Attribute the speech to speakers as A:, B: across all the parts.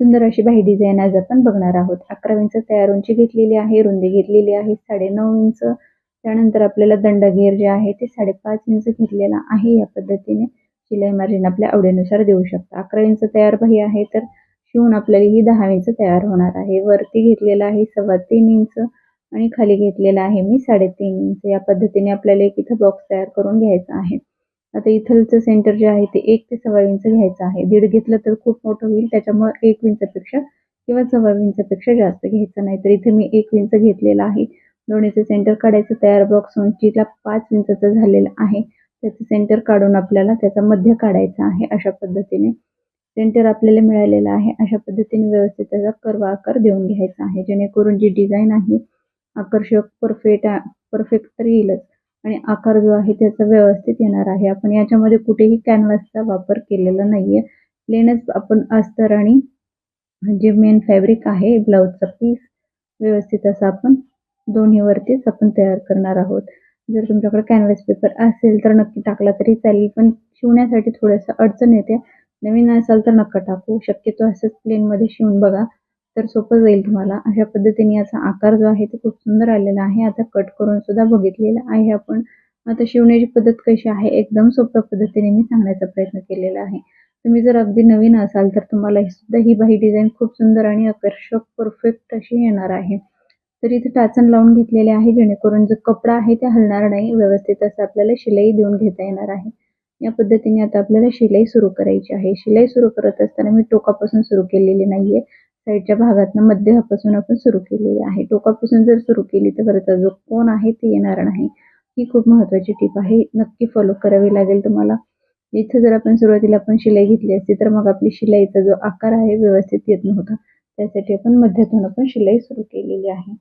A: सुंदर अशी बाही डिझाईन आज आपण बघणार आहोत. अकरा इंच तयार उंची घेतलेली आहे रुंदी घेतलेली आहे साडेनऊ इंच त्यानंतर आपल्याला दंडघेर जे आहे ते साडेपाच इंच घेतलेला आहे या पद्धतीने. शिलाई मार्जिन आपल्या आवडीनुसार देऊ शकता. अकरा इंच तयार बाही आहे तर शिवून आपल्याला ही दहा इंच तयार होणार आहे. वरती घेतलेला आहे सव्वा तीन इंच आणि खाली घेतलेला आहे मी साडेतीन इंच या पद्धतीने आपल्याला एक इथं बॉक्स तयार करून घ्यायचा आहे. आता इथलचं सेंटर जे आहे ते एक ते सव्वा इंच घ्यायचं आहे. दीड घेतलं तर खूप मोठं होईल. त्याच्यामुळे एक इंचपेक्षा किंवा सव्वा इंचपेक्षा जास्त घ्यायचं नाही तर इथे मी एक इंच घेतलेला आहे. दोन्हीचं सेंटर काढायचं. तयार बॉक्स उंचीला पाच इंचचं झालेलं आहे. त्याचं सेंटर काढून आपल्याला त्याचा मध्य काढायचा आहे अशा पद्धतीने. सेंटर आपल्याला मिळालेलं आहे. अशा पद्धतीने व्यवस्थित त्याचा कर्व आकार देऊन घ्यायचा आहे. जेणेकरून जी डिझाईन आहे आकर्षक परफेक्ट परफेक्ट तर येईलच. आणि आकार जो आहे त्याचा व्यवस्थित येणार आहे. आपण याच्यामध्ये कुठेही कॅनव्हासचा वापर केलेला नाहीये. प्लेनच आपण अस्तर आणि जे मेन फॅब्रिक आहे ब्लाऊजचा पीस व्यवस्थित असं आपण दोन्हीवरतीच आपण तयार करणार आहोत. जर तुमच्याकडे कॅनव्हास पेपर असेल तर नक्की टाकला तरी चालेल पण शिवण्यासाठी थोडंसं अडचण येते. नवीन असाल तर नका टाकू. शक्यतो असंच प्लेनमध्ये शिवून बघा. तर सोपं जाईल तुम्हाला. अशा पद्धतीने याचा आकार जो आहे तो खूप सुंदर आलेला आहे. आता कट करून सुद्धा बघितलेला आहे आपण. आता शिवण्याची पद्धत कशी आहे? एकदम सोप्या पद्धतीने मी सांगण्याचा प्रयत्न केलेला आहे. तुम्ही जर अगदी नवीन असाल तर तुम्हाला ही सुद्धा ही बाही डिझाईन खूप सुंदर आणि आकर्षक परफेक्ट अशी येणार आहे. तर इथे टाचण लावून घेतलेले आहे जेणेकरून जो कपडा आहे ते हलणार नाही. व्यवस्थित असं आपल्याला शिलाई देऊन घेता येणार आहे. या पद्धतीने आता आपल्याला शिलाई सुरू करायची आहे. शिलाई सुरू करत असताना मी टोकापासून सुरू केलेली नाहीये. साईडच्या भागातनं मध्यापासून आपण सुरू केलेली आहे. टोकापासून जर सुरू केली तर वरचा जो कोण आहे ते येणार नाही. ही खूप महत्वाची टीप आहे. नक्की फॉलो करावी लागेल तुम्हाला. इथं जर आपण सुरुवातीला आपण शिलाई घेतली असती तर मग आपली शिलाईचा जो आकार आहे व्यवस्थित येत नव्हता. त्यासाठी आपण मध्यातून आपण शिलाई सुरू केलेली आहे.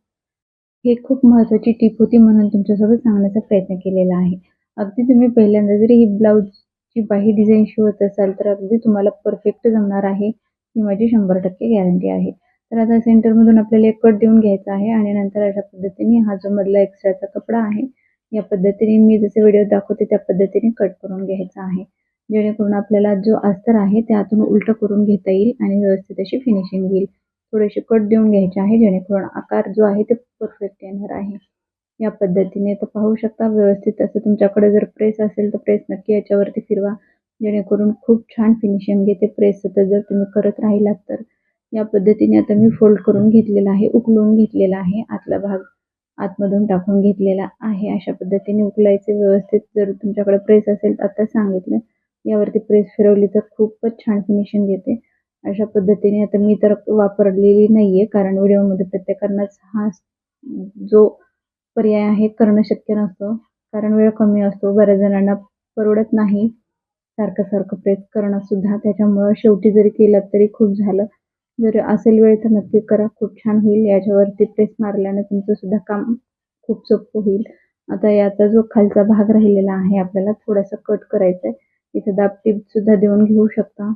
A: ही खूप महत्वाची टीप होती म्हणून तुमच्यासोबत सांगण्याचा प्रयत्न केलेला आहे. अगदी तुम्ही पहिल्यांदा जरी ही ब्लाऊजची बाही डिझाईन शिवत असाल तर अगदी तुम्हाला परफेक्ट जमणार आहे. ही माझी शंभर टक्के गॅरंटी आहे. तर आता सेंटरमधून आपल्याला एक कट देऊन घ्यायचा आहे आणि नंतर अशा पद्धतीने हा जो मधला एक्स्ट्राचा कपडा आहे या पद्धतीने मी जसे व्हिडिओ दाखवते त्या पद्धतीने कट करून घ्यायचा आहे. जेणेकरून आपल्याला जो अस्तर आहे त्यातून उलटं उलट करून घेता येईल आणि व्यवस्थित अशी फिनिशिंग येईल. थोडेसे कट देऊन घ्यायचे आहे जेणेकरून आकार जो आहे ते परफेक्ट येणार आहे. या पद्धतीने तर पाहू शकता व्यवस्थित असं तुमच्याकडे जर प्रेस असेल तर प्रेस नक्की याच्यावरती फिरवा. जेणेकरून खूप छान फिनिशिंग येते प्रेस तर जर तुम्ही करत राहिलात तर या पद्धतीने आता मी फोल्ड करून घेतलेला आहे उकलून घेतलेला आहे. आतला भाग आतमधून टाकून घेतलेला आहे. अशा पद्धतीने उकलायचे व्यवस्थित. जर तुमच्याकडे प्रेस असेल आता सांगितलं. यावरती प्रेस फिरवली तर खूपच छान फिनिशिंग येते अशा पद्धतीने आता मी तर वापरलेली नाही आहे कारण व्हिडिओमध्ये प्रत्येकांनाच हा जो पर्याय आहे करणं शक्य नसतो. कारण वेळ कमी असतो. बऱ्याच जणांना परवडत नाही. सारखं सारखं प्रेस करणं सुद्धा त्याच्यामुळं शेवटी जरी केलं तरी खूप झालं. जर असेल वेळ तर नक्की करा. खूप छान होईल. याच्यावरती प्रेस मारल्यानं तुमचं सुद्धा काम खूप सोपं होईल. आता याचा जो खालचा भाग राहिलेला आहे आपल्याला थोडासा कट करायचा आहे इथं दाब टीप सुद्धा देऊन घेऊ शकता.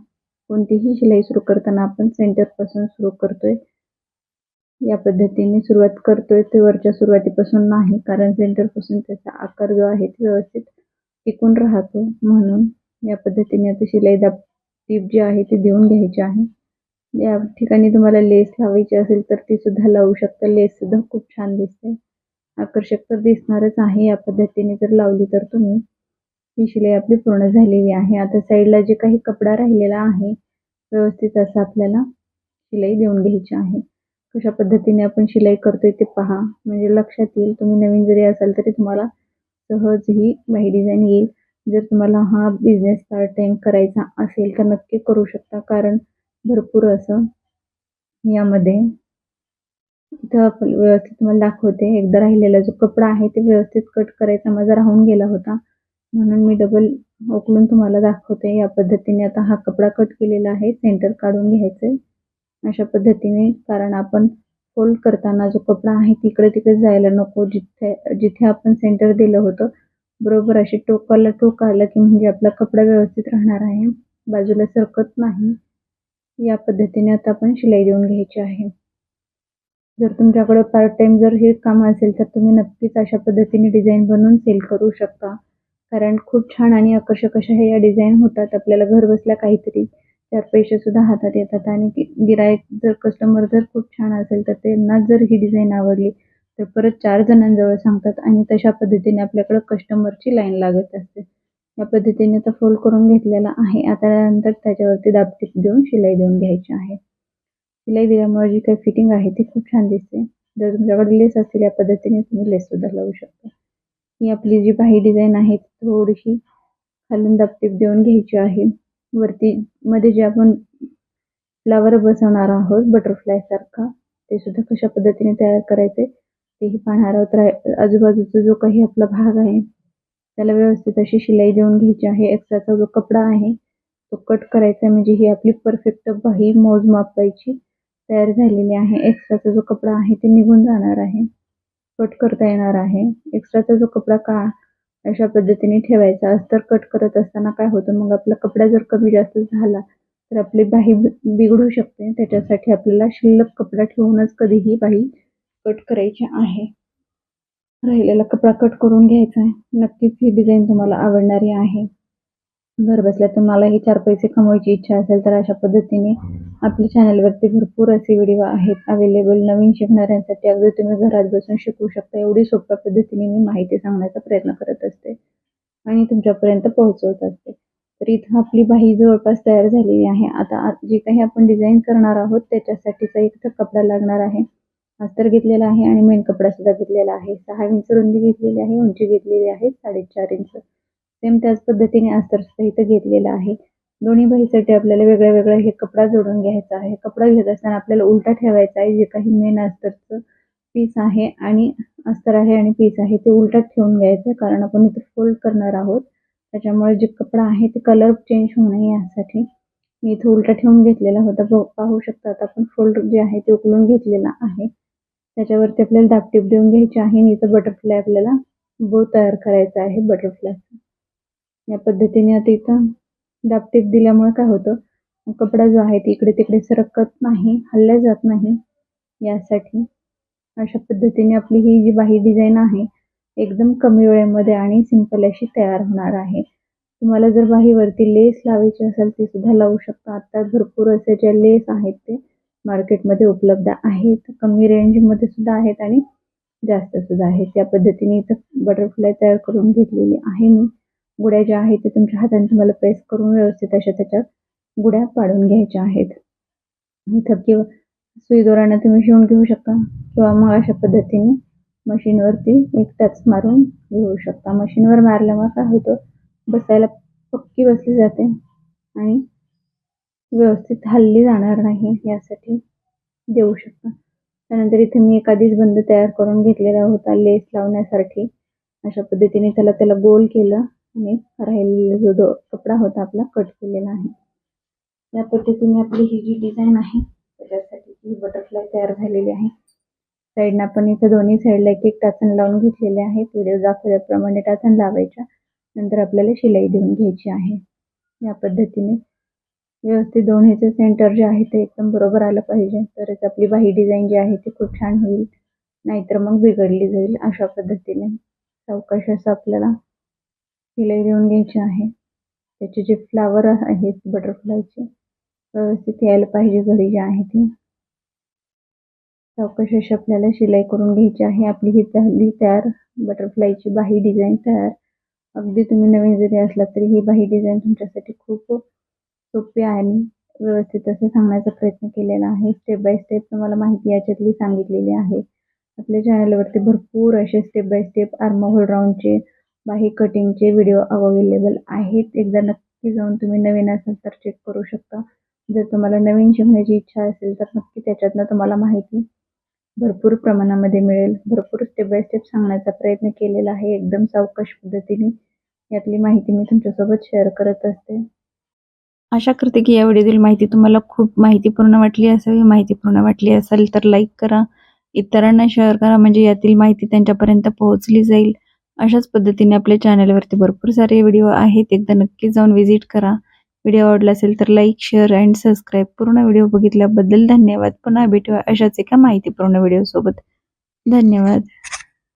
A: कोणतीही शिलाई सुरू करताना आपण सेंटरपासून सुरू करतोय. या पद्धतीने सुरुवात करतोय. ते वरच्या सुरुवातीपासून नाही कारण सेंटरपासून त्याचा आकार जो आहे ते व्यवस्थित टिकून राहतो. म्हणून या पद्धतीने आता शिलाई दाब टीप जी आहे ती देऊन घ्यायची आहे. या ठिकाणी तुम्हाला लेस लावायची असेल तर ती सुद्धा लावू शकता. लेस सुद्धा खूप छान दिसते. आकर्षक तर दिसणारच आहे. या पद्धतीने जर लावली तर तुम्ही ही शिलाई आपली पूर्ण झालेली आहे. आता साईडला जे काही कपडा राहिलेला आहे व्यवस्थित असं आपल्याला शिलाई देऊन घ्यायची आहे. कशा पद्धतीने आपण शिलाई करतोय ते पहा. म्हणजे लक्षात येईल. तुम्ही नवीन जरी असाल तरी तुम्हाला सहज ही बाही डिझाईन येईल. जर तुम्हाला हा बिझनेस पार्ट टाइम करायचा असेल तर नक्की करू शकता. कारण भरपूर असं यामध्ये इथं आपण व्यवस्थित तुम्हाला दाखवते. एकदा राहिलेला जो कपडा आहे ते व्यवस्थित कट करायचा. माझा राहून गेला होता. म्हणून मी डबल उकलून तुम्हाला दाखवते. या पद्धतीने आता हा कपडा कट केलेला आहे. सेंटर काढून घ्यायचं अशा पद्धतीने. कारण आपण फोल्ड करताना जो कपडा आहे तिकडे तिकडे जायला नको. जिथे जिथे आपण सेंटर दिलं होतं बरोबर अशी टोकाला टोक आलं की म्हणजे आपला कपडा व्यवस्थित राहणार आहे. बाजूला सरकत नाही. या पद्धतीने आता आपण शिलाई देऊन घ्यायची आहे. जर तुमच्याकडे पार्ट टाइम जर हे काम असेल तर तुम्ही नक्कीच अशा पद्धतीने डिझाईन बनवून सेल करू शकता. कारण खूप छान आणि आकर्षक अशा हे या डिझाईन होतात. आपल्याला घर बसल्या काहीतरी चार पैसे सुद्धा हातात येतात. आणि गिरायक जर कस्टमर जर खूप छान असेल तर त्यांना जर ही डिझाईन आवडली तर परत चार जणांजवळ सांगतात आणि तशा पद्धतीने आपल्याकडे कस्टमरची लाईन लागत असते. या पद्धतीने तो फोल्ड करून घेतलेला आहे. आता नंतर त्याच्यावरती दाबटीप देऊन शिलाई देऊन घ्यायची आहे. शिलाई दिल्यामुळे जी काही फिटिंग आहे ती खूप छान दिसते. जर तुमच्याकडे लेस असतील या पद्धतीने तुम्ही लेस सुद्धा लावू शकता. ही आपली जी बाही डिझाईन आहे ती थोडीशी खालून दाबटीप देऊन घ्यायची आहे. वरती मध्ये जे आपण फ्लावर बसवणार आहोत बटरफ्लाय सारखा ते सुद्धा कशा पद्धतीने तयार करायचे तेही पाहणार. आहोत आजूबाजूचा जो काही आपला भाग आहे त्याला व्यवस्थित अशी शिलाई देऊन घ्यायची आहे. एक्स्ट्राचा जो कपडा आहे तो कट करायचा म्हणजे ही आपली परफेक्ट बाही मोजमापायची तयार झालेली आहे. एक्स्ट्राचा जो कपडा आहे ते निघून जाणार आहे. कट करता येणार आहे. एक्स्ट्राचा जो कपडा का अशा पद्धतीने ठेवायचा अस्तर कट करत असताना काय होतं? मग आपला कपडा जर कमी जास्त झाला तर आपली बाही बिघडू शकते. त्याच्यासाठी आपल्याला शिल्लक कपडा ठेवूनच कधीही बाही कट करायची आहे. राहिलेला कपडा कट करून घ्यायचा आहे. नक्कीच ही डिझाईन तुम्हाला आवडणारी आहे. घर बसल्या तुम्हालाही चार पैसे कमवायची इच्छा असेल तर अशा पद्धतीने आपल्या चॅनलवरती भरपूर असे व्हिडिओ आहेत अवेलेबल नवीन शिकणाऱ्यांसाठी. अगदी तुम्ही घरात बसून शिकू शकता. एवढी सोप्या पद्धतीने मी माहिती सांगण्याचा प्रयत्न करत असते. आणि तुमच्यापर्यंत पोहोचवत असते. तर इथं आपली बाही जवळपास तयार झालेली आहे. आता जे काही आपण डिझाईन करणार आहोत त्याच्यासाठीचा एक तर कपडा लागणार आहे. अस्तर घेतलेला आहे आणि मेन कपडा सुद्धा घेतलेला आहे. सहा इंच रुंदी घेतलेली आहे उंची घेतलेली आहे साडेचार इंच सेम त्याच पद्धतीने अस्तर सुद्धा इथं घेतलेला आहे. दोन्ही बाहीसाठी आपल्याला वेगळ्या वेगळा हे कपडा जोडून घ्यायचा आहे. कपडा घेत असताना आपल्याला उलटा ठेवायचा आहे जे काही मेन अस्तरचं पीस आहे आणि अस्तर आहे आणि पीस आहे ते उलटा ठेवून घ्यायचं कारण आपण इथं फोल्ड करणार आहोत. त्याच्यामुळे जे कपडा आहे ते कलर चेंज होऊ नये यासाठी. मी इथं उलटा ठेवून घेतलेला होता. पाहू शकता आता आपण फोल्ड जे आहे ते उकलून घेतलेला आहे. त्याच्यावरती आपल्याला दाबटीप देऊन घ्यायची आहे आणि इथं बटरफ्लाय आपल्याला बो तयार करायचा आहे बटरफ्लायचा या पद्धतीने आता इथं दापटीप दिल्यामुळे काय होतं कपडा जो आहे इकडे तिकडे सरकत नाही हल्ल्या जात नाही. यासाठी अशा पद्धतीने आपली ही जी बाही डिझाईन आहे एकदम कमी वेळेमध्ये आणि सिंपल अशी तयार होणार आहे. तुम्हाला जर बाहीवरती लेस लावायची असेल ती सुद्धा लावू शकता. आता भरपूर असे ज्या लेस आहेत ते मार्केटमध्ये उपलब्ध आहेत. कमी रेंजमध्ये सुद्धा आहेत आणि जास्त सुद्धा आहेत. त्या पद्धतीने इथं बटरफ्लाय तयार करून घेतलेली आहे मी. गुड्या ज्या आहेत ते तुमच्या हाताने तुम्हाला प्रेस करून व्यवस्थित अशा त्याच्या गुड्या पाडून घ्यायच्या आहेत. इथं किंवा सुई दोरांना तुम्ही शिवून घेऊ शकता किंवा मग अशा पद्धतीने मशीनवरती एक टच मारून घेऊ शकता. मशीनवर मारल्यामुळे काय होतं? बसायला पक्की बसली जाते आणि व्यवस्थित हल्ली जाणार नाही यासाठी देऊ शकता. त्यानंतर इथे मी एखादीच बंद तयार करून घेतलेला होता लेस लावण्यासाठी अशा पद्धतीने त्याला त्याला गोल केलं आणि राहिलेला जो दो कपडा होता आपला कट केलेला आहे. या पद्धतीने आपली ही जी डिझाईन आहे त्याच्यासाठी ही बटरफ्लाय तयार झालेली आहे. साईडनं आपण इथं दोन्ही साईडला एक एक टाचण लावून घेतलेले आहेत. व्हिडिओ दाखवल्याप्रमाणे टाचण लावायच्या. नंतर आपल्याला शिलाई देऊन घ्यायची आहे. या पद्धतीने व्यवस्थित दोन्हीचं सेंटर जे आहे ते एकदम बरोबर आलं पाहिजे. तरच आपली बाही डिझाईन जी आहे ती खूप छान होईल. नाहीतर मग बिघडली जाईल अशा पद्धतीने. चौकश असं आपल्याला शिलाई देऊन घ्यायची आहे. त्याचे जे फ्लावर आहेत बटरफ्लायचे व्यवस्थित यायला पाहिजे घडी जी आहे ती. चौकश अशी आपल्याला शिलाई करून घ्यायची आहे. आपली ही झाली तयार बटरफ्लायची बाही डिझाईन तयार. अगदी तुम्ही नवीन जरी असला तरी ही बाही डिझाईन तुमच्यासाठी खूप सोपे आणि व्यवस्थित असं सांगण्याचा प्रयत्न केलेला आहे. स्टेप बाय स्टेप तुम्हाला माहिती याच्यातली सांगितलेली आहे. आपल्या चॅनलवरती भरपूर असे स्टेप बाय स्टेप आर्महोल राऊंडचे बाही कटिंगचे व्हिडिओ अवेलेबल आहेत. एकदा नक्की जाऊन तुम्ही नवीन असाल तर चेक करू शकता. जर तुम्हाला नवीन शिकण्याची इच्छा असेल तर नक्की त्याच्यातनं तुम्हाला माहिती भरपूर प्रमाणामध्ये मिळेल. भरपूर स्टेप बाय स्टेप सांगण्याचा प्रयत्न केलेला आहे. एकदम सावकाश पद्धतीने यातली माहिती मी तुमच्यासोबत शेअर करत असते. आशा करते की या व्हिडिओतील माहिती तुम्हाला खूप माहितीपूर्ण वाटली असावी माहितीपूर्ण वाटली असेल तर लाईक करा. इतरांना शेअर करा. म्हणजे यातील माहिती त्यांच्यापर्यंत पोहोचली जाईल. अशाच पद्धतीने आपल्या चॅनलवरती भरपूर सारे व्हिडिओ आहेत. एकदा नक्की जाऊन व्हिजिट करा. व्हिडिओ आवडला असेल तर लाईक शेअर अँड सबस्क्राईब पूर्ण व्हिडिओ बघितल्याबद्दल धन्यवाद. पुन्हा भेटूया अशाच एका माहितीपूर्ण व्हिडिओसोबत धन्यवाद.